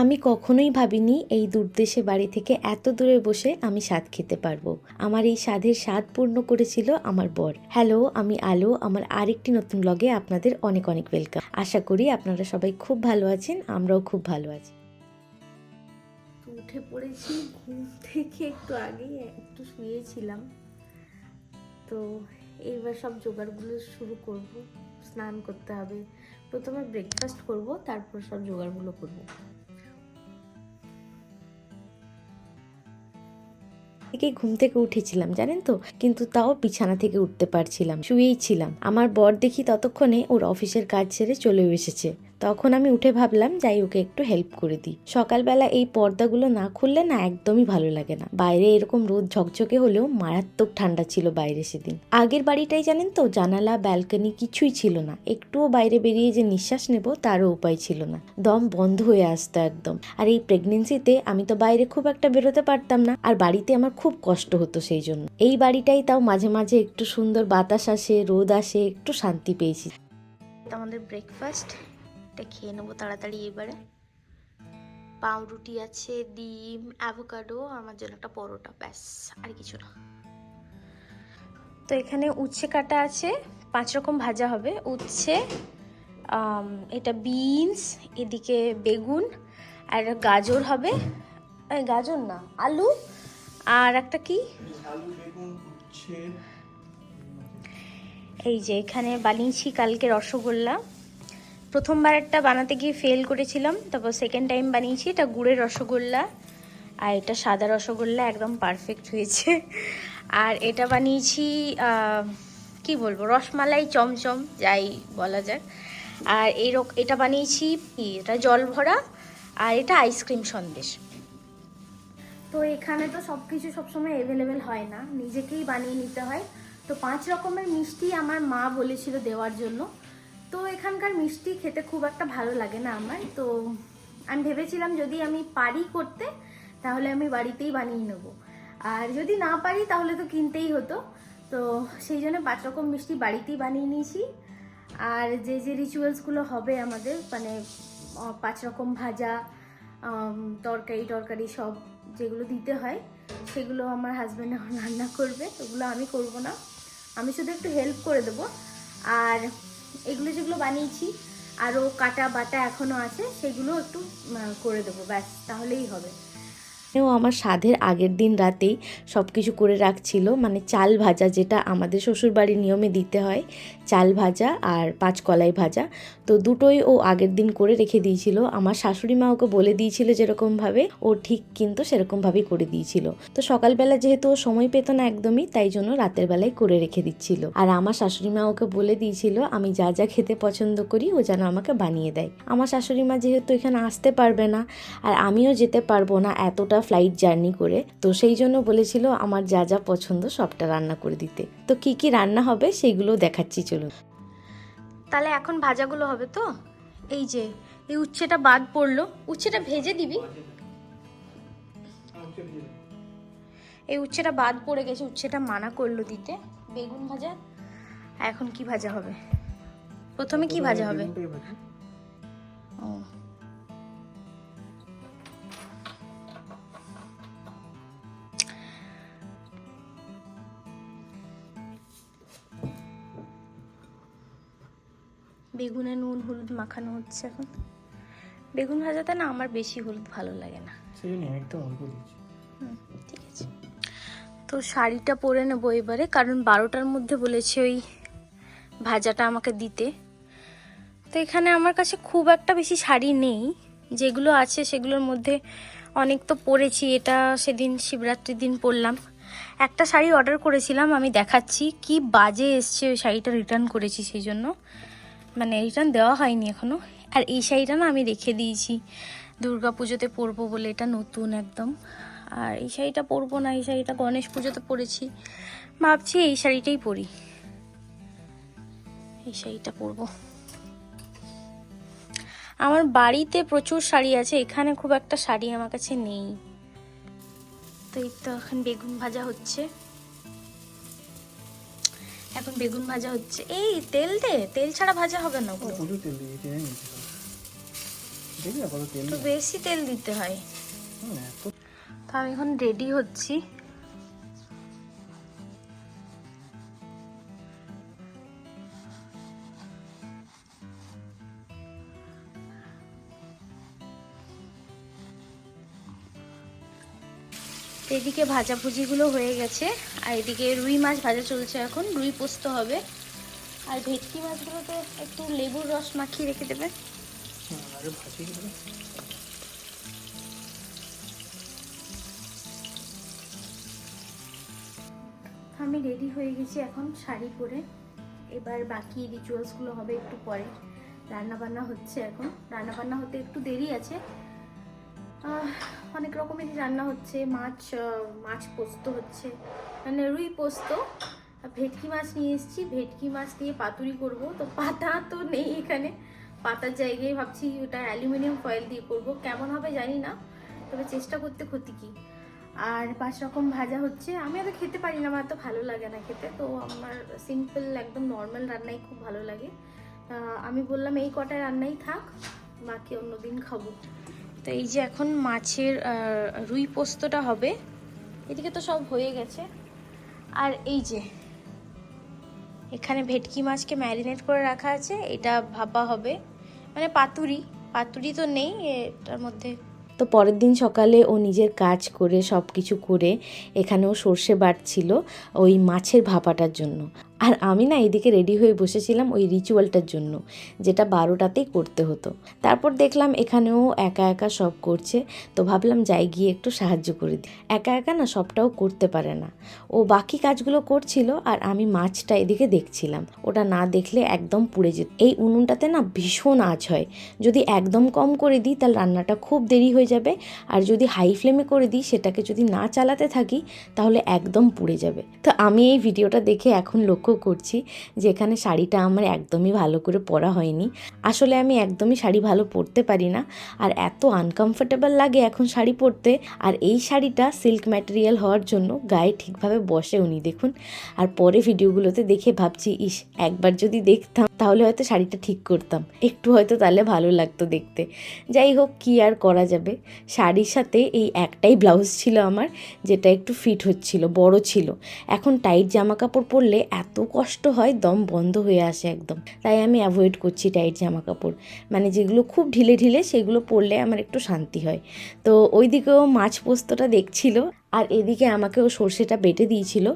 আমি কখনোই ভাবিনি এই দূরদেশে বাড়ি থেকে এত দূরে বসে আমি স্বাদ খেতে পারব। আমার এই স্বাদের স্বাদ পূর্ণ করেছিল আমার বর। হ্যালো, আমি আলো, আমার আরেকটি নতুন ব্লগে আপনাদের অনেক অনেক ওয়েলকাম আশা করি আপনারা সবাই খুব ভালো আছেন, আমরাও খুব ভালো আছি। উঠে পড়েছি, ঘুম থেকে একটু আগেই একটু শুয়েছিলাম। তো এইবার সব জোগাড়গুলো শুরু করব, স্নান করতে হবে। প্রথমে ব্রেকফাস্ট করব, তারপর সব জোগাড়গুলো করব। থেকেই ঘুম থেকে উঠেছিলাম, জানেন তো? কিন্তু তাও বিছানা থেকে উঠতে পারছিলাম, শুয়েই ছিলাম। আমার বর দেখি ততক্ষণে ওর অফিসের কাজ ছেড়ে চলেও এসেছে। তখন আমি উঠে ভাবলাম, যাই, ওকে একটু হেল্প করে দিই। সকালবেলা এই পর্দাগুলো না খুললে না একদমই ভালো লাগে না। বাইরে এরকম রোদ ঝকঝকে হলেও মারাত্মক ঠান্ডা ছিল বাইরে সেদিন। আগের বাড়িটাই জানেন তো, জানালা ব্যালকনি কিছুই ছিল না। একটুও বাইরে বেরিয়ে যে নিঃশ্বাস নেব, তারও উপায় ছিল না। দম বন্ধ হয়ে আসতো একদম। আর এই প্রেগনেন্সিতে আমি তো বাইরে খুব একটা বেরোতে পারতাম না, আর বাড়িতে আমার খুব কষ্ট হতো সেই জন্য। এই বাড়িটাই তাও মাঝে মাঝে একটু সুন্দর বাতাস আসে, রোদ আসে, একটু শান্তি পেয়েছি। আমাদের ব্রেকফাস্ট এটা খেয়ে নেব তাড়াতাড়ি এবারে। পাউরুটি আছে ডিম অ্যাভোকাডো আমার জন্য একটা পরোটা ব্যাস আর কিছু না। তো এখানে উচ্ছে কাটা আছে পাঁচ রকম ভাজা হবে। উচ্ছে এটা বিনস এদিকে বেগুন আর গাজর হবে। গাজর না আলু আর একটা কি? এই যে এখানে বানিয়েছি কালকে রসগোল্লা। প্রথমবার একটা বানাতে গিয়ে ফেল করেছিলাম, তারপর সেকেন্ড টাইম বানিয়েছি, এটা গুড়ের রসগোল্লা, আর এটা সাদা রসগোল্লা একদম পারফেক্ট হয়েছে। আর এটা বানিয়েছি কি বলব, রসমালাই চমচম, যাই বলা যাক। আর এই রক- এটা বানিয়েছি এটা জল ভরা আর এটা আইসক্রিম সন্দেশ। তো এখানে তো সব কিছু সবসময় অ্যাভেলেবেল হয় না, নিজেকেই বানিয়ে নিতে হয়। তো পাঁচ রকমের মিষ্টি আমার মা বলেছিল দেওয়ার জন্য। তো এখানকার মিষ্টি খেতে খুব একটা ভালো লাগে না আমার। তো আমি ভেবেছিলাম যদি আমি পারি করতে, তাহলে আমি বাড়িতেই বানিয়ে নেব। আর যদি না পারি, তাহলে তো কিনতেই হতো। তো সেই জন্য পাঁচ রকম মিষ্টি বাড়িতেই বানিয়ে নিয়েছি। আর যে যে রিচুয়ালসগুলো হবে আমাদের মানে পাঁচ রকম ভাজা তরকারি, টরকারি সব যেগুলো দিতে হয়, সেগুলো আমার হাজব্যান্ড রান্না করবে। ওগুলো আমি করব না। আমি শুধু একটু হেল্প করে দেবো। আর এগুলো যেগুলো বানিয়েছি আরও কাটা বাটা এখনও আছে, সেগুলো একটু করে দেবো, ব্যাস, তাহলেই হবে। ও আমার স্বাদের আগের দিন রাতেই সব কিছু করে রাখছিল মানে চাল ভাজা যেটা আমাদের শ্বশুরবাড়ির নিয়মে দিতে হয় চাল ভাজা আর পাঁচ কলাই ভাজা। তো দুটোই ও আগের দিন করে রেখে দিয়েছিল। আমার শাশুড়ি মা ওকে বলে দিয়েছিল যেরকমভাবে, ও ঠিক কিন্তু সেরকমভাবেই করে দিয়েছিল। তো সকালবেলা যেহেতু ও সময় পেত না একদমই, তাই জন্য রাতের বেলায় করে রেখে দিচ্ছিল। আর আমার শাশুড়ি মা ওকে বলে দিয়েছিল, আমি যা যা খেতে পছন্দ করি, ও যেন আমাকে বানিয়ে দেয়। আমার শাশুড়ি মা যেহেতু এখানে আসতে পারবে না, আর আমিও যেতে পারব না এতটা ফ্লাইট জার্নি করে, তো সেই জন্য বলেছিল আমার যা যা পছন্দ সবটা রান্না করে দিতে। তো কি কি রান্না হবে সেইগুলো দেখাচ্ছি চলুন। তাহলে এখন ভাজাগুলো হবে তো? এই যে এই উচ্ছেটা বাদ পড়ল। উচ্ছেটা ভেজে দিবি? এই উচ্ছেটা বাদ পড়ে গেছে উচ্ছেটা মানা করল দিতে। বেগুন ভাজা? এখন কি ভাজা হবে? প্রথমে কি ভাজা হবে? ও। বেগুনে নুন হলুদ মাখানো হচ্ছে এখন। বেগুন ভাজাতে না আমার বেশি হলুদ ভালো লাগে না। সেই জন্য একদম অল্প দিচ্ছি। ঠিক আছে। তো শাড়িটা পরে নেব এবারে কারণ বারোটার মধ্যে বলেছে ওই ভাজাটা আমাকে দিতে। তো এখানে আমার কাছে খুব একটা বেশি শাড়ি নেই। যেগুলো আছে সেগুলোর মধ্যে অনেক তো পরেছি এটা সেদিন শিবরাত্রির দিন পরলাম। একটা শাড়ি অর্ডার করেছিলাম আমি দেখাচ্ছি। কি বাজে এসছে ওই শাড়িটা রিটার্ন করেছি সেই জন্য। মানে রিটার্ন দেওয়া হয়নি এখনও আর এই শাড়িটা না আমি রেখে দিয়েছি। দুর্গা পুজোতে পরবো বলে, এটা নতুন একদম। আর এই শাড়িটা পরবো না, এই শাড়িটা গণেশ পুজোতে পরেছি। ভাবছি এই শাড়িটাই পরি। এই শাড়িটা পরবো। আমার বাড়িতে প্রচুর শাড়ি আছে, এখানে খুব একটা শাড়ি আমার কাছে নেই। তো এই তো এখন বেগুন ভাজা হচ্ছে। এখন বেগুন ভাজা হচ্ছে। এই তেল দে তেল ছাড়া ভাজা হবে না ওগুলো। তেল দিয়ে তেল তো বেশি তেল দিতে হয়। হুম, তো আমি এখন রেডি হচ্ছি। এদিকে ভাজাভুজিগুলো হয়ে গেছে, আর এদিকে রুই মাছ ভাজা চলছে এখন, রুই পোস্ত হবে। আর ভেটকি মাছগুলো তো একটু লেবুর রস মাখিয়ে রেখে দেবে। আমি রেডি হয়ে গেছি এখন শাড়ি পরে। এবার বাকি রিচুয়ালসগুলো হবে একটু পরে। রান্না বান্না হচ্ছে এখন। রান্নাবান্না হতে একটু দেরি আছে। অনেক রকমেরই রান্না হচ্ছে, মাছ মাছ পোস্ত হচ্ছে। মানে রুই পোস্ত ভেটকি মাছ নিয়ে এসেছি। ভেটকি মাছ দিয়ে পাতুরি করব। তো পাতা তো নেই এখানে। পাতার জায়গায় ভাবছি ওটা অ্যালুমিনিয়াম ফয়েল দিয়ে করব। কেমন হবে জানি না, তবে চেষ্টা করতে ক্ষতি কি। আর পাঁচ রকম ভাজা হচ্ছে। আমি এত খেতে পারি না, আমার এত ভালো লাগে না খেতে। তো আমার সিম্পল একদম নর্মাল রান্নাই খুব ভালো লাগে। আমি বললাম এই কটা রান্নাই থাক, বাকি অন্যদিন খাব। তো এই যে এখন মাছের রুই পোস্তটা হবে। এদিকে তো সব হয়ে গেছে। আর এই যে এখানে ভেটকি মাছকে ম্যারিনেট করে রাখা আছে। এটা ভাপা হবে। মানে পাতুরি পাতুরি তো নেই এটার মধ্যে। তো পরের দিন সকালে ও নিজের কাজ করে সব কিছু করে এখানেও সর্ষে বাটছিল ওই মাছের ভাপাটার জন্য। আর আমি না এদিকে রেডি হয়ে বসেছিলাম ওই রিচুয়ালটার জন্য, যেটা বারোটাতেই করতে হতো। তারপর দেখলাম এখানেও একা একা সব করছে, তো ভাবলাম যাই গিয়ে একটু সাহায্য করে দিই। একা একা না সবটাও করতে পারে না। ও বাকি কাজগুলো করছিল আর আমি মাছটা এদিকে দেখছিলাম। ওটা না দেখলে একদম পুড়ে যেত। এই উনুনটাতে না ভীষণ আঁচ হয়। যদি একদম কম করে দিই তাহলে রান্নাটা খুব দেরি হয়ে যাবে। আর যদি হাই ফ্লেমে করে দিই সেটাকে যদি না চালাতে থাকি তাহলে একদম পুড়ে যাবে। তো আমি এই ভিডিওটা দেখে এখন লক্ষ্য করছি যে এখানে শাড়িটা আমার একদমই ভালো করে পরা হয়নি। আসলে আমি একদমই শাড়ি ভালো পরতে পারি না। আর এত আনকমফোর্টেবল লাগে এখন শাড়ি পরতে। আর এই শাড়িটা সিল্ক ম্যাটেরিয়াল হওয়ার জন্য গায়ে ঠিকভাবে বসে উনি দেখুন। আর পরে ভিডিওগুলোতে দেখে ভাবছি, ইস, একবার যদি দেখতাম, তাহলে হয়তো শাড়িটা ঠিক করতাম। একটু হয়তো তাহলে ভালো লাগতো দেখতে। যাই হোক, কি আর করা যাবে? শাড়ির সাথে এই একটাই ব্লাউজ ছিল আমার, যেটা একটু ফিট হচ্ছিল, বড় ছিল। এখন টাইট জামা কাপড় পরলে এত কষ্ট হয়, দম বন্ধ হয়ে আসে একদম। তাই আমি অ্যাভয়েড করছি টাইট জামা কাপড় মানে যেগুলো খুব ঢিলে ঢিলে, সেগুলো পরলে আমার একটু শান্তি হয়। তো ওই দিকেও মাছ পোস্তটা দেখছিল। আর এদিকে আমাকে ও সর্ষেটা বেটে দিয়েছিল,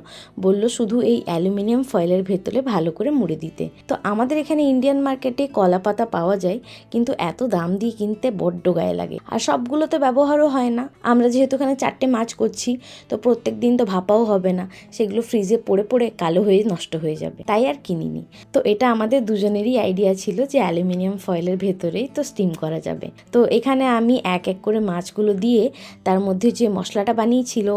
বলল শুধু এই অ্যালুমিনিয়াম ফয়েলের ভেতরে ভালো করে মুড়ে দিতে। তো আমাদের এখানে ইন্ডিয়ান মার্কেটে কলা পাতা পাওয়া যায়, কিন্তু এত দাম দিয়ে কিনতে বড্ড গায়ে লাগে। আর সবগুলোতে ব্যবহারও হয় না। আমরা যেহেতু এখানে চারটে মাছ করছি, তো প্রত্যেক দিন তো ভাপাও হবে না, সেগুলো ফ্রিজে পড়ে পড়ে কালো হয়ে নষ্ট হয়ে যাবে। তাই আর কিনিনি। তো এটা আমাদের দুজনেরই আইডিয়া ছিল যে অ্যালুমিনিয়াম ফয়েলের ভেতরেই তো স্টিম করা যাবে। তো এখানে আমি এক এক করে মাছগুলো দিয়ে, তার মধ্যে যে মশলাটা বানিয়েছিল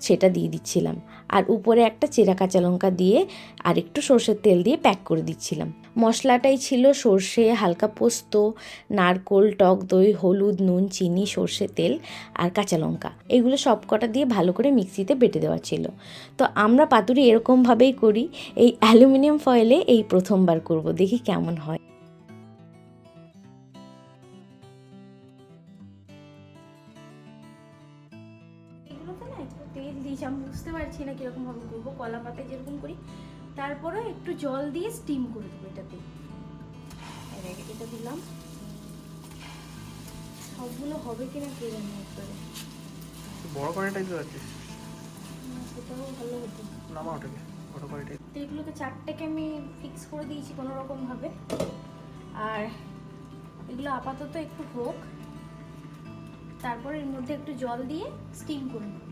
সেটা দিয়ে দিচ্ছিলাম। আর উপরে একটা চেরা কাঁচা লঙ্কা দিয়ে আর একটু সর্ষের তেল দিয়ে প্যাক করে দিচ্ছিলাম। মশলাটাই ছিল সর্ষে, হালকা পোস্ত, নারকোল, টক দই, হলুদ, নুন, চিনি, সর্ষে তেল আর কাঁচা লঙ্কা। এগুলো সব কটা দিয়ে ভালো করে মিক্সিতে বেটে দেওয়া ছিল। তো আমরা পাতুরি এরকমভাবেই করি। এই অ্যালুমিনিয়াম ফয়েলে এই প্রথমবার করব, দেখি কেমন হয়। পারছি না কীরকম ভাবে করব কলা পাতায় যেরকম করি তারপরে একটু জল দিয়ে স্টিম করে দেবো এটাতে। এটা দিলাম। সবগুলো হবে কিনা কে জানি একবারে। বড় কড়াইটাই তো আছে না, সেটাও ভালো হতো। নামা ওটাকে বড় কড়াইটাই তো এগুলোকে চারটেকে আমি ফিক্স করে দিয়েছি কোনো রকম ভাবে। আর এগুলো আপাতত একটু হোক। তারপর এর মধ্যে একটু জল দিয়ে স্টিম করে নেব।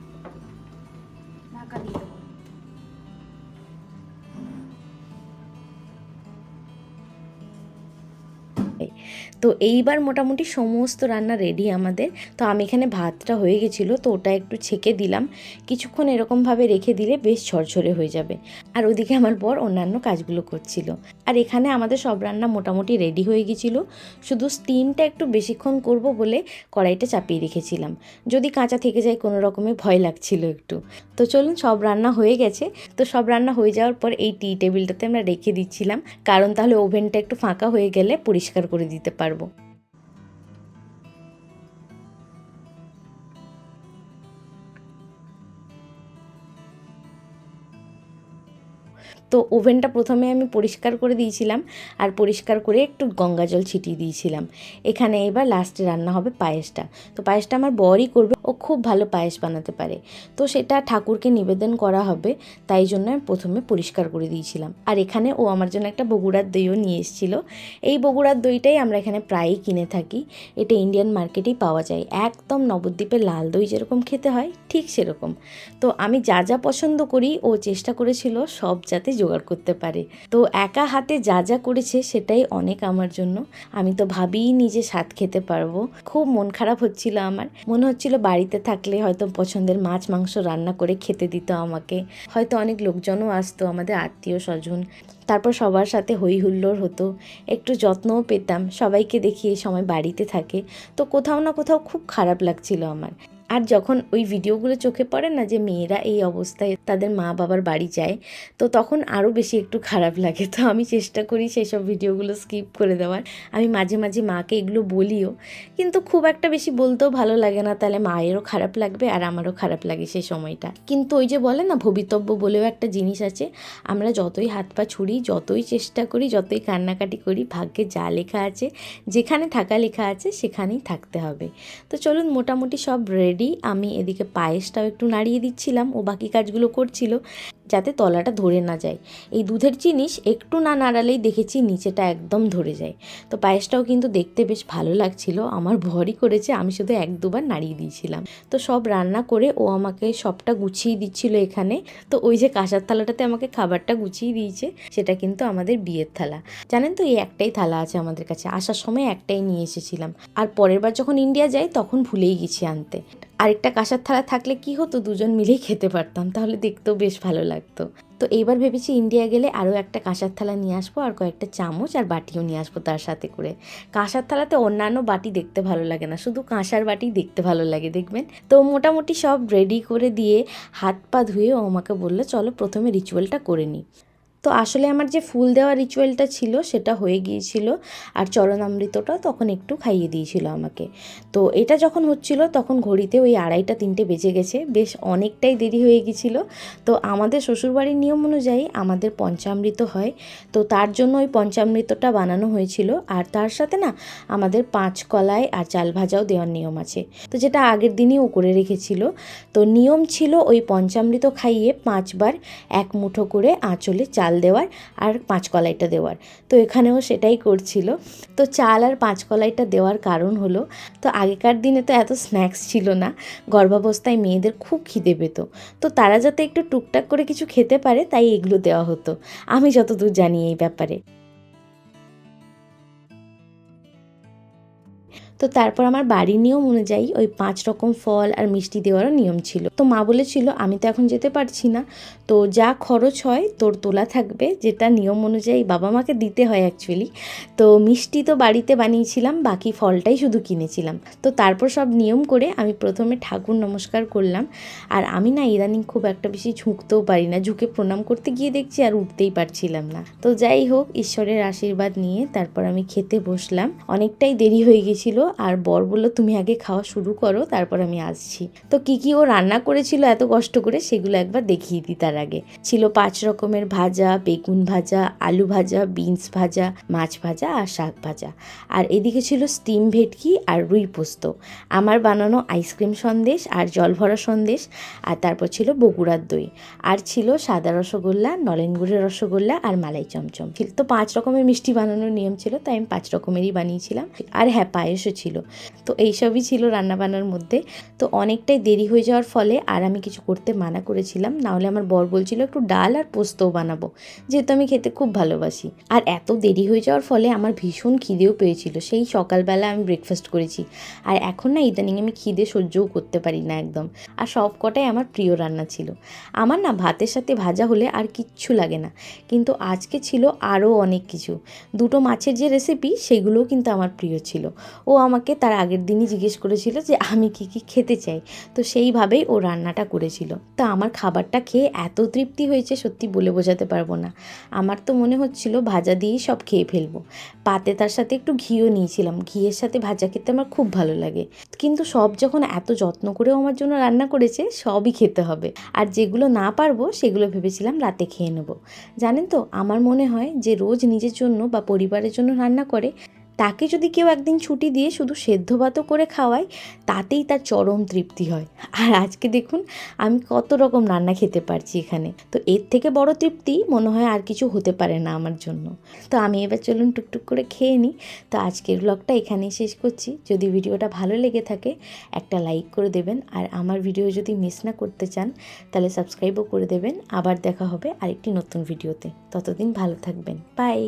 তো এইবার মোটামুটি সমস্ত রান্না রেডি আমাদের। তো আমি এখানে ভাতটা হয়ে গেছিল, তো ওটা একটু ছেঁকে দিলাম। কিছুক্ষণ এরকমভাবে রেখে দিলে বেশ ঝরঝরে হয়ে যাবে। আর ওদিকে আমার বর অন্যান্য কাজগুলো করছিল। আর এখানে আমাদের সব রান্না মোটামুটি রেডি হয়ে গেছিল। শুধু স্টিমটা একটু বেশিক্ষণ করব বলে কড়াইটা চাপিয়ে রেখেছিলাম। যদি কাঁচা থেকে যায় কোনো রকমে ভয় লাগছিল একটু। তো চলুন সব রান্না হয়ে গেছে। তো সব রান্না হয়ে যাওয়ার পর এই টি টেবিলটাতে আমরা রেখে দিচ্ছিলাম। কারণ তাহলে ওভেনটা একটু ফাঁকা হয়ে গেলে পরিষ্কার করে দিতে পারব। তো ওভেনটা প্রথমে আমি পরিষ্কার করে দিয়েছিলাম আর পরিষ্কার করে একটু গঙ্গা জল ছিটিয়ে দিয়েছিলাম। এখানে এবার লাস্টে রান্না হবে পায়েসটা। তো পায়েসটা আমার বরই করবে, ও খুব ভালো পায়েস বানাতে পারে। তো সেটা ঠাকুরকে নিবেদন করা হবে, তাই জন্য আমি প্রথমে পরিষ্কার করে দিয়েছিলাম। আর এখানে ও আমার জন্য একটা বগুড়ার দইও নিয়ে এসেছিল। এই বগুড়ার দইটাই আমরা এখানে প্রায়ই কিনে থাকি। এটা ইন্ডিয়ান মার্কেটেই পাওয়া যায়। একদম নবদ্বীপের লাল দই যেরকম খেতে হয়, ঠিক সেরকম। তো আমি যা যা পছন্দ করি, ও চেষ্টা করেছিল সব যাতে জোগাড় করতে পারে। তো একা হাতে যা যা করেছে সেটাই অনেক আমার জন্য। আমি তো ভাবিই নিজে স্বাদ খেতে পারব। খুব মন খারাপ হচ্ছিল আমার। মনে হচ্ছিল বাড়িতে থাকলে হয়তো পছন্দের মাছ মাংস রান্না করে খেতে দিত আমাকে। হয়তো অনেক লোকজনও আসতো, আমাদের আত্মীয় স্বজন। তারপর সবার সাথে হই হুল্লোড় হতো। একটু যত্নও পেতাম। সবাইকে দেখি এই সময় বাড়িতে থাকে। তো কোথাও না কোথাও খুব খারাপ লাগছিল আমার। আর যখন ওই ভিডিওগুলো চোখে পড়ে না যে মেয়েরা এই অবস্থায় তাদের মা বাবার বাড়ি যায়, তো তখন আরও বেশি একটু খারাপ লাগে। তো আমি চেষ্টা করি সেই সব ভিডিওগুলো স্কিপ করে দেওয়ার। আমি মাঝে মাঝে মাকে এগুলো বলিও, কিন্তু খুব একটা বেশি বলতেও ভালো লাগে না। তাহলে মায়েরও খারাপ লাগবে আর আমারও খারাপ লাগে সেই সময়টা। কিন্তু ওই যে বলে না, ভবিতব্য বলেও একটা জিনিস আছে, আমরা যতই হাত পা ছুড়ি যতই চেষ্টা করি, যতই কান্নাকাটি করি, ভাগ্যে যা লেখা আছে, যেখানে থাকা লেখা আছে, সেখানেই থাকতে হবে। তো চলুন মোটামুটি সব রেডি আমি এদিকে পায়েসটাও একটু নাড়িয়ে দিচ্ছিলাম, ও বাকি কাজগুলো করছিল, যাতে তলাটা ধরে না যায়। এই দুধের জিনিস একটু না নাড়ালেই দেখেছি নিচেটা একদম ধরে যায়। তো পায়েসটাও কিন্তু দেখতে বেশ ভালো লাগছিল, আমার ভরই করেছে, আমি শুধু এক দুবার নাড়িয়ে দিয়েছিলাম। তো সব রান্না করে ও আমাকে সবটা গুছিয়ে দিচ্ছিল এখানে। তো ওই যে কাঁসার থালাটাতে আমাকে খাবারটা গুছিয়ে দিয়েছে, সেটা কিন্তু আমাদের বিয়ের থালা। জানেন তো এই একটাই থালা আছে আমাদের কাছে, আসার সময় একটাই নিয়ে এসেছিলাম। আর পরের বার যখন ইন্ডিয়া যাই তখন ভুলেই গেছি আনতে। আরেকটা কাঁসার থালা থাকলে কি হতো? দুজন মিলেই খেতে পারতাম। তাহলে দেখতেও বেশ ভালো লাগতো। তো এইবার ভেবেছি ইন্ডিয়া গেলে আরও একটা কাঁসার থালা নিয়ে আসব, আর কয়েকটা চামচ আর বাটিও নিয়ে আসব তার সাথে করে। কাঁসার থালাতে অন্যান্য বাটি দেখতে ভালো লাগে না, শুধু কাঁসার বাটি দেখতে ভালো লাগে, দেখবেন? তো মোটামুটি সব রেডি করে দিয়ে হাত পা ধুয়ে ও আমাকে বলল, চলো প্রথমে রিচুয়ালটা করে নিই তো আসলে আমার যে ফুল দেওয়া রিচুয়ালটা ছিল, সেটা হয়ে গিয়েছিল। আর চরণামৃতটা তখন একটু খাইয়ে দিয়েছিল আমাকে। তো এটা যখন হচ্ছিল, তখন ঘড়িতে ওই আড়াইটা, তিনটে বেজে গেছে। বেশ অনেকটাই দেরি হয়ে গিয়েছিল। তো আমাদের শ্বশুরবাড়ির নিয়ম অনুযায়ী আমাদের পঞ্চামৃত হয়। তো তার জন্য ওই পঞ্চামৃতটা বানানো হয়েছিল। আর তার সাথে না, আমাদের পাঁচ কলায় আর চাল ভাজাও দেওয়ার নিয়ম আছে। তো যেটা আগের দিনই ও করে রেখেছিল। তো নিয়ম ছিল ওই পঞ্চামৃত খাইয়ে পাঁচবার এক মুঠো করে আঁচলে চাল দেওয়ার আর পাঁচ কলাইটা দেওয়ার। তো এখানেও সেটাই করছিল। তো চাল আর পাঁচ কলাইটা দেওয়ার কারণ হলো, তো আগেকার দিনে তো এত স্ন্যাক্স ছিল না, গর্ভাবস্থায় মেয়েদের খুব খিদে পেত। তো তারা যাতে একটু টুকটাক করে কিছু খেতে পারে, তাই এগুলো দেওয়া হতো। আমি যতদূর জানি এই ব্যাপারে। তো তারপর আমার বাড়ির নিয়ম অনুযায়ী ওই পাঁচ রকম ফল আর মিষ্টি দেওয়ারও নিয়ম ছিল। তো মা বলেছিল, আমি তো এখন যেতে পারছি না। তো যা খরচ হয়, তোর তোলা থাকবে। যেটা নিয়ম অনুযায়ী বাবা মাকে দিতে হয় অ্যাকচুয়ালি তো মিষ্টি তো বাড়িতে বানিয়েছিলাম, বাকি ফলটাই শুধু কিনেছিলাম। তো তারপর সব নিয়ম করে আমি প্রথমে ঠাকুর নমস্কার করলাম। আর আমি না ইদানিং খুব একটা বেশি ঝুঁকতেও পারি না, ঝুঁকে প্রণাম করতে গিয়ে দেখছি আর উঠতেই পারছিলাম না। তো যাই হোক, ঈশ্বরের আশীর্বাদ নিয়ে তারপর আমি খেতে বসলাম। অনেকটাই দেরি হয়ে গেছিল আর বর বলল, তুমি আগে খাওয়া শুরু করো, তারপর আমি আসছি। তো কি কি ও রান্না করেছিল, এত কষ্ট করে সেগুলো একবার দেখিয়ে দিই তার আগে। ছিল পাঁচ রকমের ভাজা, বেগুন ভাজা, আলু ভাজা, বিনস ভাজা, মাছ ভাজা আর শাক ভাজা। আর এদিকে ছিল স্টিম ভেটকি আর রুই পোস্ত। আমার বানানো আইসক্রিম সন্দেশ আর জল ভরা সন্দেশ আর তারপর ছিল বগুড়ার দই। আর ছিল সাদা রসগোল্লা, নলেন গুড়ের রসগোল্লা আর মালাই চমচম। তো পাঁচ রকমের মিষ্টি বানানোর নিয়ম ছিল, তাই আমি পাঁচ রকমেরই বানিয়েছিলাম। আর হ্যাঁ পায়েসও ছিল। তো এইসবই ছিল রান্নাবান্নার মধ্যে। তো অনেকটাই দেরি হয়ে যাওয়ার ফলে আর আমি কিছু করতে মানা করেছিলাম। নাহলে আমার বর বলছিল, একটু ডাল আর পোস্তও বানাবো। যেহেতু আমি খেতে খুব ভালোবাসি। আর এত দেরি হয়ে যাওয়ার ফলে আমার ভীষণ খিদেও পেয়েছিল। সেই সকালবেলা আমি ব্রেকফাস্ট করেছি। আর এখন না ইদানিং আমি খিদে সহ্যও করতে পারি না একদম। আর সব কটাই আমার প্রিয় রান্না ছিল। আমার না ভাতের সাথে ভাজা হলে আর কিচ্ছু লাগে না। কিন্তু আজকে ছিল আরও অনেক কিছু। দুটো মাছের যে রেসিপি সেগুলোও কিন্তু আমার প্রিয় ছিল। ও আমাকে তার আগের দিনই জিজ্ঞেস করেছিল যে আমি কি কি খেতে চাই। তো সেইভাবেই ও রান্নাটা করেছিল। তো আমার খাবারটা খেয়ে এত তৃপ্তি হয়েছে সত্যি বলে বোঝাতে পারব না। আমার তো মনে হচ্ছিল ভাজা দিয়েই সব খেয়ে ফেলব। পাতে তার সাথে একটু ঘিও নিয়েছিলাম। ঘিয়ের সাথে ভাজা খেতে আমার খুব ভালো লাগে। কিন্তু সব যখন এত যত্ন করেও আমার জন্য রান্না করেছে, সবই খেতে হবে। আর যেগুলো না পারব, সেগুলো ভেবেছিলাম রাতে খেয়ে নেব। জানেন তো, আমার মনে হয় যে রোজ নিজের জন্য বা পরিবারের জন্য রান্না করে তাকে যদি কেউ একদিন ছুটি দিয়ে শুধু সেদ্ধ ভাতও করে খাওয়ায়, তাতেই তার চরম তৃপ্তি হয়। আর আজকে দেখুন, আমি কত রকম রান্না খেতে পারছি এখানে। তো এর থেকে বড় তৃপ্তি মনে হয় আর কিছু হতে পারে না আমার জন্য। তো আমি এবার চলুন টুকটুক করে খেয়ে নিই। তো আজকের ব্লগটা এখানেই শেষ করছি। যদি ভিডিওটা ভালো লেগে থাকে, একটা লাইক করে দেবেন। আর আমার ভিডিও যদি মিস না করতে চান, তাহলে সাবস্ক্রাইবও করে দেবেন। আবার দেখা হবে আরেকটি নতুন ভিডিওতে ততদিন ভালো থাকবেন। বাই